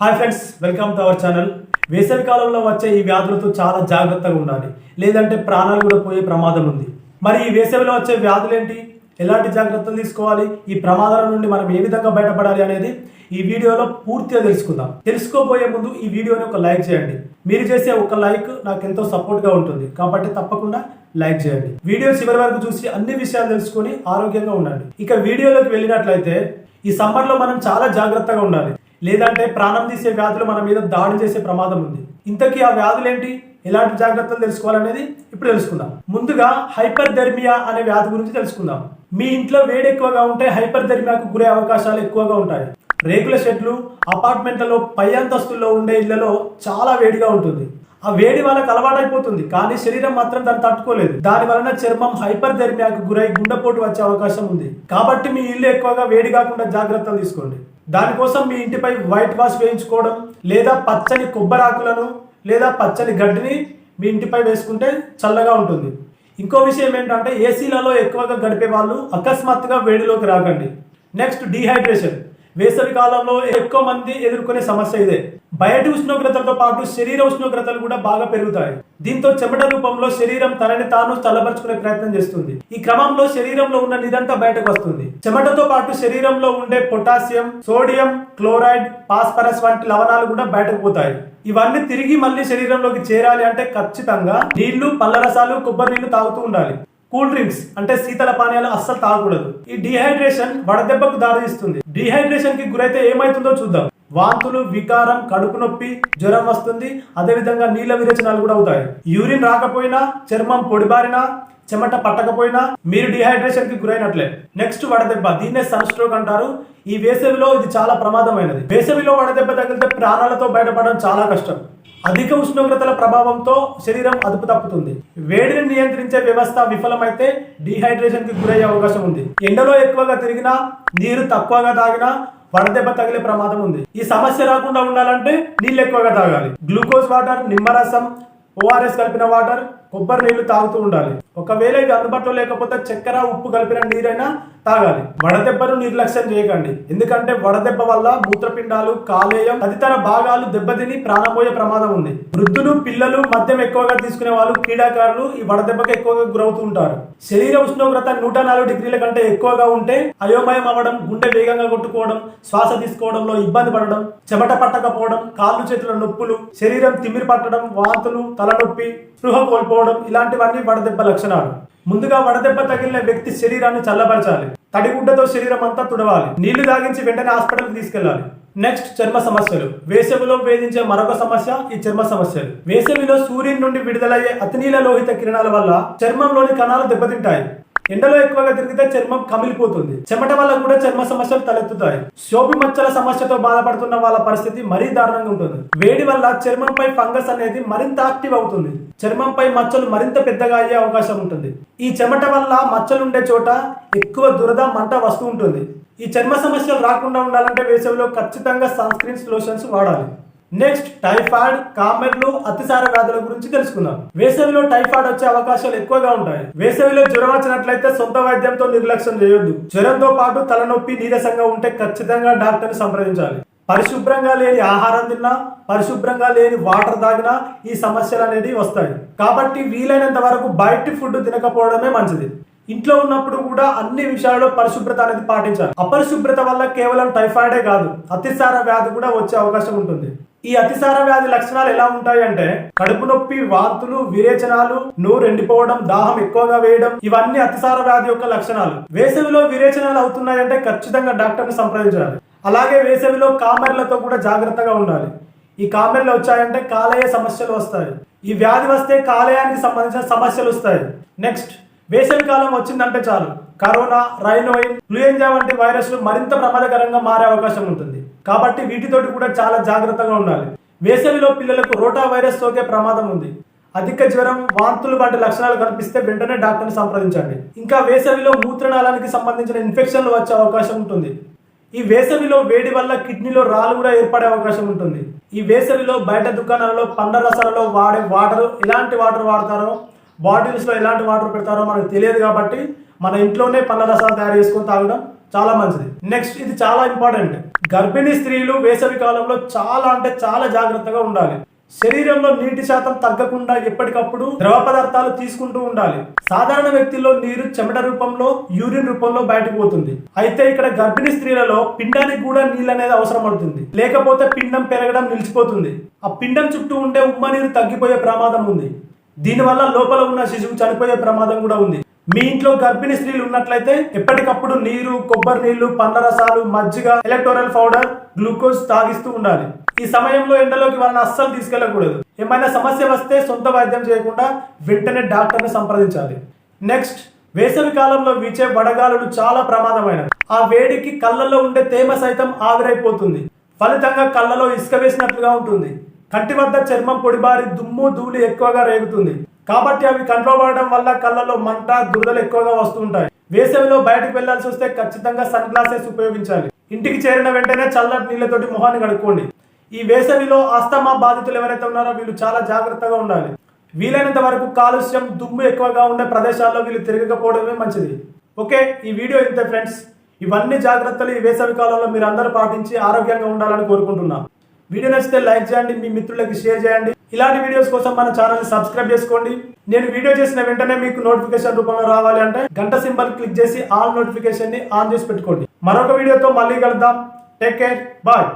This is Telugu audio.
Hi friends welcome to our channel వేసవి కాలంలో వచ్చే ఈ వ్యాధులతో చాలా జాగ్రత్తగా ఉండాలి. లేదంటే ప్రాణాలు కూడా పోయే ప్రమాదం ఉంది. మరి ఈ వేసవిలో వచ్చే వ్యాధులు ఏంటి ఎలాంటి జాగ్రత్తలు తీసుకోవాలి? ఈ ప్రమాదాల నుండి మనం ఏ విధంగా బయటపడాలి అనేది ఈ వీడియోలో పూర్తిగా తెలుసుకుందాం. తెలుసుకోబోయే ముందు ఈ వీడియోని ఒక లైక్ చేయండి. మీరు చేసే ఒక లైక్ నాకు ఎంతో సపోర్ట్గా ఉంటుంది. కాబట్టి తప్పకుండా లైక్ చేయండి. వీడియో చివరి వరకు చూసి అన్ని విషయాలు తెలుసుకొని ఆరోగ్యంగా ఉండండి. ఇక వీడియోలోకి వెళ్ళినట్లయితే ఈ సమ్మర్లో మనం చాలా జాగ్రత్తగా ఉండాలి. లేదంటే ప్రాణం తీసే వ్యాధులు మన మీద దాడి చేసే ప్రమాదం ఉంది. ఇంతకీ ఆ వ్యాధులు ఏంటి ఎలాంటి జాగ్రత్తలు తెలుసుకోవాలనేది ఇప్పుడు తెలుసుకుందాం. ముందుగా హైపర్ ధర్మియా అనే వ్యాధి గురించి తెలుసుకుందాం. మీ ఇంట్లో వేడి ఎక్కువగా ఉంటే హైపర్ ధర్మియాకు గురే అవకాశాలు ఎక్కువగా ఉంటాయి. రేకుల షెడ్లు అపార్ట్మెంట్లలో పై అంతస్తుల్లో ఉండే ఇళ్ళలో చాలా వేడిగా ఉంటుంది. ఆ వేడి వాళ్ళకి అలవాటైపోతుంది కానీ శరీరం మాత్రం దాన్ని తట్టుకోలేదు. దాని వలన చర్మం హైపర్ ధర్మియాకు గురై గుండెపోటు వచ్చే అవకాశం ఉంది. కాబట్టి మీ ఇల్లు ఎక్కువగా వేడి కాకుండా జాగ్రత్తలు తీసుకోండి. దానికోసం మీ ఇంటిపై వైట్ వాష్ వేయించుకోవడం లేదా పచ్చని కొబ్బరాకులను లేదా పచ్చని గడ్డిని మీ ఇంటిపై వేసుకుంటే చల్లగా ఉంటుంది. ఇంకో విషయం ఏంటంటే ఏసీలలో ఎక్కువగా గడిపే వాళ్ళు అకస్మాత్తుగా వేడిలోకి రాకండి. నెక్స్ట్ డీహైడ్రేషన్ వేసవి కాలంలో ఎక్కువ మంది ఎదుర్కొనే సమస్య ఇదే. బయటి ఉష్ణోగ్రతలతో పాటు శరీర ఉష్ణోగ్రతలు కూడా బాగా పెరుగుతాయి. దీంతో చెమట రూపంలో శరీరం తనని తాను చల్లబరుచుకునే ప్రయత్నం చేస్తుంది. ఈ క్రమంలో శరీరంలో ఉన్న నిదంతా బయటకు వస్తుంది. చెమటతో పాటు శరీరంలో ఉండే పొటాషియం సోడియం క్లోరైడ్ పాస్పరస్ వంటి లవణాలు కూడా బయటకు పోతాయి. ఇవన్నీ తిరిగి మళ్ళీ శరీరంలోకి చేరాలి అంటే ఖచ్చితంగా నీళ్ళు పల్లరసాలు కొబ్బరి నీళ్ళు తాగుతూ ఉండాలి. కూల్ డ్రింక్స్ అంటే శీతల పానీయాలు అస్సలు తాగకూడదు. ఈ డిహైడ్రేషన్ వడదెబ్బకు దారితీస్తుంది. డిహైడ్రేషన్కి గురైతే ఏమైతుందో చూద్దాం. వాంతులు వికారం కడుపు నొప్పి జ్వరం వస్తుంది. అదేవిధంగా నీళ్ళ విరేచనాలు కూడా అవుతాయి. యూరిన్ రాకపోయినా చర్మం పొడిబారినా చెమట పట్టకపోయినా మీరు డిహైడ్రేషన్కి గురైనట్లే. నెక్స్ట్ వడదెబ్బ దీన్నే సన్ స్ట్రోక్ అంటారు. ఈ వేసవిలో ఇది చాలా ప్రమాదమైనది. వేసవిలో వడదెబ్బ తగిలితే ప్రాణాలతో బయటపడడం చాలా కష్టం. అధిక ఉష్ణోగ్రతల ప్రభావంతో శరీరం అదుపు తప్పుతుంది. వేడిని నియంత్రించే వ్యవస్థ విఫలమైతే డిహైడ్రేషన్కి గురయ్యే అవకాశం ఉంది. ఎండలో ఎక్కువగా తిరిగినా నీరు తక్కువగా తాగినా వడదెబ్బ తగిలే ప్రమాదం ఉంది. ఈ సమస్య రాకుండా ఉండాలంటే నీళ్ళు ఎక్కువగా తాగాలి. గ్లూకోజ్ వాటర్ నిమ్మరసం ఓఆర్ఎస్ కలిపిన వాటర్ కొబ్బరి నీళ్ళు తాగుతూ ఉండాలి. ఒకవేళ ఇవి అందుబాటులో లేకపోతే చక్కెర ఉప్పు కలిపిన నీరైనా తాగాలి. వడదెబ్బను నిర్లక్ష్యం చేయకండి. ఎందుకంటే వడదెబ్బ వల్ల మూత్రపిండాలు కాలేయం తదితర భాగాలు దెబ్బతిని ప్రాణపోయే ప్రమాదం ఉంది. వృద్ధులు పిల్లలు మద్యం ఎక్కువగా తీసుకునే వాళ్ళు క్రీడాకారులు ఈ వడదెబ్బకు ఎక్కువగా గురవుతూ ఉంటారు. శరీర ఉష్ణోగ్రత నూట నాలుగు డిగ్రీల కంటే ఎక్కువగా ఉంటే అయోమయం అవ్వడం గుండె వేగంగా కొట్టుకోవడం శ్వాస తీసుకోవడంలో ఇబ్బంది పడడం చెమట పట్టకపోవడం కాళ్ళు చేతుల నొప్పులు శరీరం తిమ్మిరి పట్టడం వాంతులు తలనొప్పి స్పృహ కోల్పోవడం ఇలాంటివన్నీ వడదెబ్బ లక్షణాలు. ముందుగా వడదెబ్బ తగిలిన వ్యక్తి శరీరాన్ని చల్లబరచాలి. తడిగుడ్డతో శరీరం అంతా తుడవాలి. నీళ్ళు తాగించి వెంటనే హాస్పిటల్కి తీసుకెళ్ళాలి నెక్స్ట్ చర్మ సమస్యలు. వేసవిలో వేధించే మరొక సమస్య ఈ చర్మ సమస్యలు. వేసవిలో సూర్యుని నుండి విడుదలయ్యే అతినీల లోహిత కిరణాల వల్ల చర్మంలోని కణాలు దెబ్బతింటాయి. ఎండలో ఎక్కువగా తిరిగితే చర్మం కమిలిపోతుంది. చెమట వల్ల కూడా చర్మ సమస్యలు తలెత్తుతాయి. శోభి మచ్చల సమస్యతో బాధపడుతున్న వాళ్ళ పరిస్థితి మరీ దారుణంగా ఉంటుంది. వేడి వల్ల చర్మంపై ఫంగస్ అనేది మరింత యాక్టివ్ అవుతుంది. చర్మంపై మచ్చలు మరింత పెద్దగా అయ్యే అవకాశం ఉంటుంది. ఈ చెమట వల్ల మచ్చలు ఉండే చోట ఎక్కువ దురద మంట వస్తూ ఉంటుంది. ఈ చర్మ సమస్యలు రాకుండా ఉండాలంటే వేసవిలో ఖచ్చితంగా సన్ స్క్రీన్స్ లోషన్స్ వాడాలి. నెక్స్ట్ టైఫాయిడ్ కామెర్లు అతిసార వ్యాధుల గురించి తెలుసుకుందాం. వేసవిలో టైఫాయిడ్ వచ్చే అవకాశాలు ఎక్కువగా ఉంటాయి. వేసవిలో జ్వరం వచ్చినట్లయితే సొంత వైద్యంతో నిర్లక్ష్యం చేయొద్దు. జ్వరంతో పాటు తలనొప్పి నీరసంగా ఉంటే ఖచ్చితంగా డాక్టర్ని సంప్రదించాలి. పరిశుభ్రంగా లేని ఆహారం తిన్నా పరిశుభ్రంగా లేని వాటర్ తాగినా ఈ సమస్యలు అనేది వస్తాయి. కాబట్టి వీలైనంత వరకు బయట ఫుడ్ తినకపోవడమే మంచిది. ఇంట్లో ఉన్నప్పుడు కూడా అన్ని విషయాల్లో పరిశుభ్రత అనేది పాటించాలి. అపరిశుభ్రత వల్ల కేవలం టైఫాయిడే కాదు అతిసార వ్యాధి కూడా వచ్చే అవకాశం ఉంటుంది. ఈ అతిసార వ్యాధి లక్షణాలు ఎలా ఉంటాయి అంటే కడుపు నొప్పి వాంతులు విరేచనాలు నూరు ఎండిపోవడం దాహం ఎక్కువగా వేయడం ఇవన్నీ అతిసార వ్యాధి యొక్క లక్షణాలు. వేసవిలో విరేచనాలు అవుతున్నాయంటే ఖచ్చితంగా డాక్టర్ని సంప్రదించాలి. అలాగే వేసవిలో కామెర్లతో కూడా జాగ్రత్తగా ఉండాలి. ఈ కామెర్లు వచ్చాయంటే కాలేయ సమస్యలు వస్తాయి. ఈ వ్యాధి వస్తే కాలేయానికి సంబంధించిన సమస్యలు వస్తాయి. నెక్స్ట్ వేసవి కాలం వచ్చిందంటే చాలు. కరోనా రైనోయిన్ ఫ్లూయెంజా వంటి వైరస్లు మరింత ప్రమాదకరంగా మారే అవకాశం ఉంటుంది. కాబట్టి వీటితోటి కూడా చాలా జాగ్రత్తగా ఉండాలి. వేసవిలో పిల్లలకు రోటా వైరస్ సోకే ప్రమాదం ఉంది. అధిక జ్వరం వాంతులు వంటి లక్షణాలు కనిపిస్తే వెంటనే డాక్టర్ని సంప్రదించండి. ఇంకా వేసవిలో మూత్రనాళానికి సంబంధించిన ఇన్ఫెక్షన్లు వచ్చే అవకాశం ఉంటుంది. ఈ వేసవిలో వేడి వల్ల కిడ్నీలో రాళ్ళు కూడా ఏర్పడే అవకాశం ఉంటుంది. ఈ వేసవిలో బయట దుకాణాలలో పండ్ల రసాలలో వాడే వాటర్ ఎలాంటి వాటర్ వాడతారో బాటిల్స్లో ఎలాంటి వాటర్ పెడతారో మనకు తెలియదు కాబట్టి మన ఇంట్లోనే పండ్ల రసాలు తయారు చేసుకొని తాగడం చాలా మంచిది. నెక్స్ట్ ఇది చాలా ఇంపార్టెంట్ గర్భిణీ స్త్రీలు వేసవి కాలంలో చాలా అంటే చాలా జాగ్రత్తగా ఉండాలి. శరీరంలో నీటి శాతం తగ్గకుండా ఎప్పటికప్పుడు ద్రవ పదార్థాలు తీసుకుంటూ ఉండాలి. సాధారణ వ్యక్తిలో నీరు చెమట రూపంలో యూరిన్ రూపంలో బయటకు పోతుంది. అయితే ఇక్కడ గర్భిణీ స్త్రీలలో పిండానికి కూడా నీళ్ళు అనేది అవసరం అవుతుంది. లేకపోతే పిండం పెరగడం నిలిచిపోతుంది. ఆ పిండం చుట్టూ ఉండే ఉమ్మ నీరు తగ్గిపోయే ప్రమాదం ఉంది. దీనివల్ల లోపల ఉన్న శిశువు చనిపోయే ప్రమాదం కూడా ఉంది. మీ ఇంట్లో గర్భిణీ స్త్రీలు ఉన్నట్లయితే ఎప్పటికప్పుడు నీరు కొబ్బరి నీళ్ళు పండ్ల రసాలు మజ్జిగ ఎలక్టోరల్ పౌడర్ గ్లూకోజ్ తాగిస్తూ ఉండాలి. ఈ సమయంలో ఎండలోకి వాళ్ళని అస్సలు తీసుకెళ్ళకూడదు ఏమైనా సమస్య వస్తే సొంత వైద్యం చేయకుండా వెంటనే డాక్టర్ని సంప్రదించాలి. నెక్స్ట్ వేసవి కాలంలో వీచే వడగాలులు చాలా ప్రమాదమైనవి. ఆ వేడికి కళ్ళల్లో ఉండే తేమ సైతం ఆవిరైపోతుంది. ఫలితంగా కళ్ళలో ఇసుక వేసినట్లుగా ఉంటుంది. కంటి వద్ద చర్మం పొడిబారి దుమ్ము ధూళి ఎక్కువగా రేగుతుంది. కాబట్టి అవి కంట్రోల్ అవ్వడం వల్ల కళ్ళలో మంట దురదలు ఎక్కువగా వస్తుంటాయి వేసవిలో బయటకు వెళ్ళాల్సి వస్తే ఖచ్చితంగా సన్ గ్లాసెస్ ఉపయోగించాలి. ఇంటికి చేరిన వెంటనే చల్లటి నీళ్ళతోటి మొహాన్ని కడుక్కోండి. ఈ వేసవిలో అస్తమా బాధితులు ఎవరైతే ఉన్నారో వీళ్ళు చాలా జాగ్రత్తగా ఉండాలి. వీలైనంత వరకు కాలుష్యం దుమ్ము ఎక్కువగా ఉండే ప్రదేశాల్లో వీళ్ళు తిరగకపోవడమే మంచిది. ఓకే ఈ వీడియో ఇంతే ఫ్రెండ్స్. ఇవన్నీ జాగ్రత్తలు ఈ వేసవి కాలంలో మీరు అందరూ పాటించి ఆరోగ్యంగా ఉండాలని కోరుకుంటున్నాను వీడియో నచ్చితే లైక్ చేయండి మీ మిత్రులకి షేర్ చేయండి. ఇలాంటి వీడియోస్ కోసం మన ఛానల్ సబ్స్క్రైబ్ చేసుకోండి. నేను వీడియో చేసిన వెంటనే మీకు నోటిఫికేషన్ రూపంలో రావాలి అంటే గంట సింబల్ క్లిక్ చేసి ఆల్ నోటిఫికేషన్ని ఆన్ చేసి పెట్టుకోండి. మరొక వీడియోతో మళ్ళీ కలుద్దాం. Take care bye